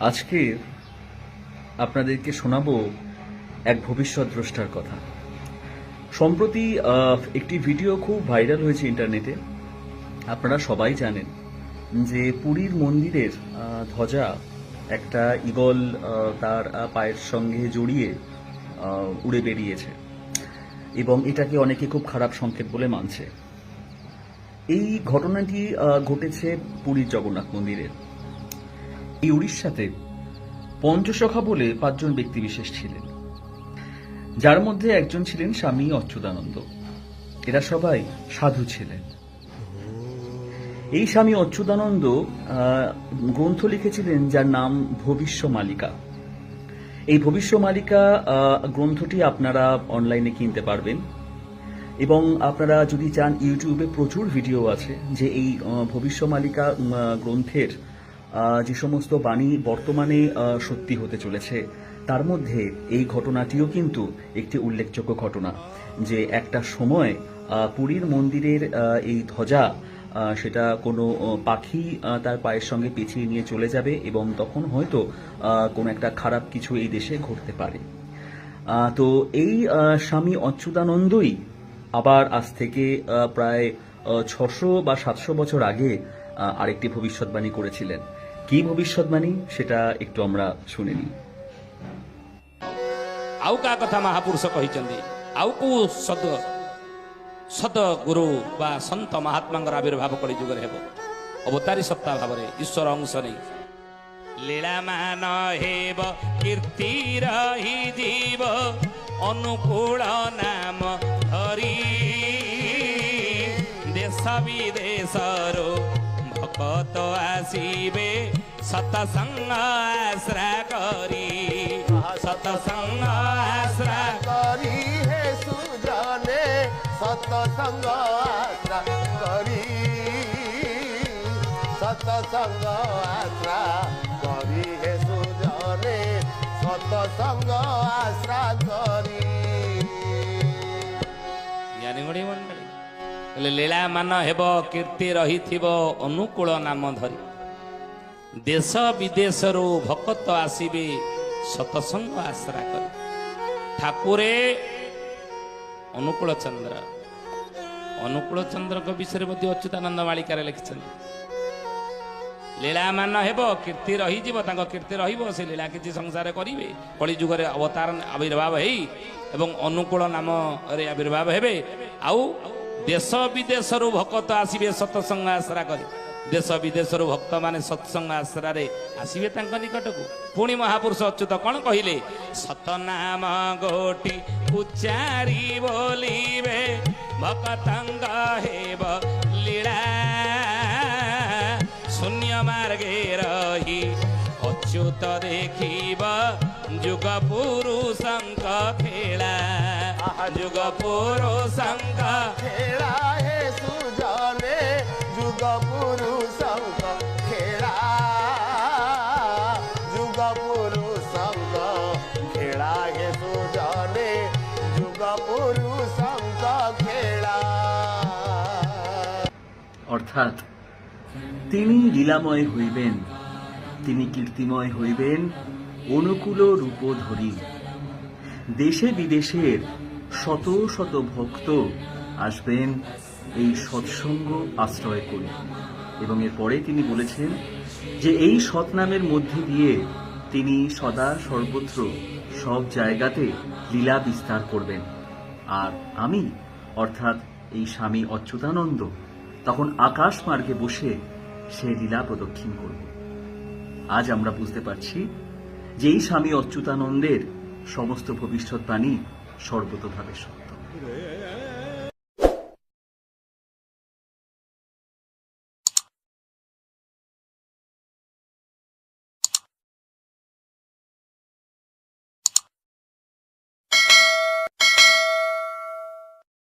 আজকে আপনাদেরকে শোনাবো এক ভবিষ্যৎ দ্রষ্টার কথা। সম্প্রতি একটি ভিডিও খুব ভাইরাল হয়েছে ইন্টারনেটে। আপনারা সবাই জানেন যে পুরীর মন্দিরের ধ্বজা একটা ইগল তার পায়ের সঙ্গে জড়িয়ে উড়ে বেরিয়েছে। এবং এটাকে অনেকে খুব খারাপ সংকেত বলে মানছে। এই ঘটনাটি ঘটেছে পুরীর জগন্নাথ মন্দিরের এই উড়িষ্যাতে পঞ্চসখা বলে পাঁচজন ব্যক্তিবিশেষ ছিলেন। যার মধ্যে একজন ছিলেন স্বামী অচ্যুতানন্দ। এরা সবাই সাধু ছিলেন। এই স্বামী অচ্যুতানন্দ গ্রন্থ লিখেছিলেন যার নাম ভবিষ্য মালিকা। এই ভবিষ্য মালিকা গ্রন্থটি আপনারা অনলাইনে কিনতে পারবেন। এবং আপনারা যদি চান ইউটিউবে প্রচুর ভিডিও আছে যে এই ভবিষ্য মালিকা গ্রন্থের যে সমস্ত বাণী বর্তমানে সত্যি হতে চলেছে, তার মধ্যে এই ঘটনাটিও কিন্তু একটি উল্লেখযোগ্য ঘটনা, যে একটা সময় পুরীর মন্দিরের এই ধ্বজা সেটা কোনো পাখি তার পায়ের সঙ্গে পেঁচিয়ে নিয়ে চলে যাবে এবং তখন হয়তো কোনো একটা খারাপ কিছু এই দেশে ঘটতে পারে। তো এই স্বামী অচ্যুতানন্দই আবার আজ থেকে প্রায় ছশো বা সাতশো বছর আগে আরেকটি ভবিষ্যৎবাণী করেছিলেন। কি ভবিষ্যৎবাণী সেটা একটু আমরা শুনে নিই ଆଉ କାହା କଥା ମହାପୁରୁଷ କହିଛନ୍ତି ଆଉ କୋଉ ସଦ ସଦ ଗୁରୁ ବା ସନ୍ତ ମହାତ୍ମାଙ୍କର ଆବିର୍ଭାବ କଳି ଯୁଗରେ ହେବ ଅବତାରୀ ସତ୍ତା ଭାବରେ ଈଶ୍ୱର ଅଂଶ ନେଇ ଲୀଳାମାନ ହେବ କୀର୍ତ୍ତି ରହିଯିବ ଅନୁକୂଳ ନାମ ଧରି ଦେଶ ବିଦେଶରୁ কত আসিবে? সতসঙ্গ আশ্রা করি। সতসঙ্গ আশ্রা করি। হে সুজনে সতসঙ্গ আশ্রা করি। সতসঙ্গ আশ্রা করি হে সুজনে সতসঙ্গ আশ্রা করি। জ্ঞানী মন্ডলী କହିଲେ ଲୀଳାମାନ ହେବ କୀର୍ତ୍ତି ରହିଥିବ ଅନୁକୂଳ ନାମ ଧରି। ଦେଶ ବିଦେଶରୁ ଭକତ ଆସିବେ ସତସଙ୍ଗ ଆଶ୍ରା କରି। ଠାକୁରେ ଅନୁକୂଳ ଚନ୍ଦ୍ର। ଅନୁକୂଳ ଚନ୍ଦ୍ରଙ୍କ ବିଷୟରେ ମଧ୍ୟ ଅଚ୍ୟୁତାନନ୍ଦ ମାଳିକାରେ ଲେଖିଛନ୍ତି। ଲୀଳାମାନ ହେବ କୀର୍ତ୍ତି ରହିଯିବ ତାଙ୍କ କୀର୍ତ୍ତି ରହିବ ସେ ଲୀଳା କିଛି ସଂସାର କରିବେ। କଳି ଯୁଗରେ ଅବତାର ଆବିର୍ଭାବ ହେଇ ଏବଂ ଅନୁକୂଳ ନାମରେ ଆବିର୍ଭାବ ହେବେ। ଆଉ ଦେଶ ବିଦେଶରୁ ଭକ୍ତ ଆସିବେ ସତସଙ୍ଗ ଆଶ୍ରା କରି। ଦେଶ ବିଦେଶରୁ ଭକ୍ତମାନେ ସତ୍ସଙ୍ଗ ଆଶ୍ରାରେ ଆସିବେ ତାଙ୍କ ନିକଟକୁ। ପୁଣି ମହାପୁରୁଷ ଅଚ୍ୟୁତ କଣ କହିଲେ? ସତନାମ ଗୋଟି ଉଚ୍ଚାରି ବୋଲିବେ ଭକତଙ୍ଗ ହେବ ଲୀଳା। ଶୂନ୍ୟ ମାର୍ଗେ ରହି ଅଚ୍ୟୁତ ଦେଖିବ ଯୁଗ ପୁରୁଷଙ୍କ ଖେଳା। যুগ পুরুষঙ্গ। খেলা হে সুজলে যুগ পুরুষঙ্গ। খেলা যুগ পুরুষঙ্গ। খেলা হে সুজলে যুগ পুরুষঙ্গ। খেলা। অর্থাৎ তিনি লীলাময় হইবেন তিনি কীর্তিময় হইবেন অনুকূল রূপ ধরি দেশে বিদেশের শত শত ভক্ত আসবেন এই সৎসঙ্গ আশ্রয় করে। এবং এরপরে তিনি বলেছেন যে এই সৎনামের মধ্যে দিয়ে তিনি সদা সর্বত্র সব জায়গাতে লীলা বিস্তার করবেন। আর আমি, অর্থাৎ এই স্বামী অচ্যুতানন্দ, তখন আকাশ মার্গে বসে সে লীলা প্রদক্ষিণ করব। আজ আমরা বুঝতে পারছি যে এই স্বামী অচ্যুতানন্দের সমস্ত ভবিষ্যৎবাণী সর্বতভাবে সত্য।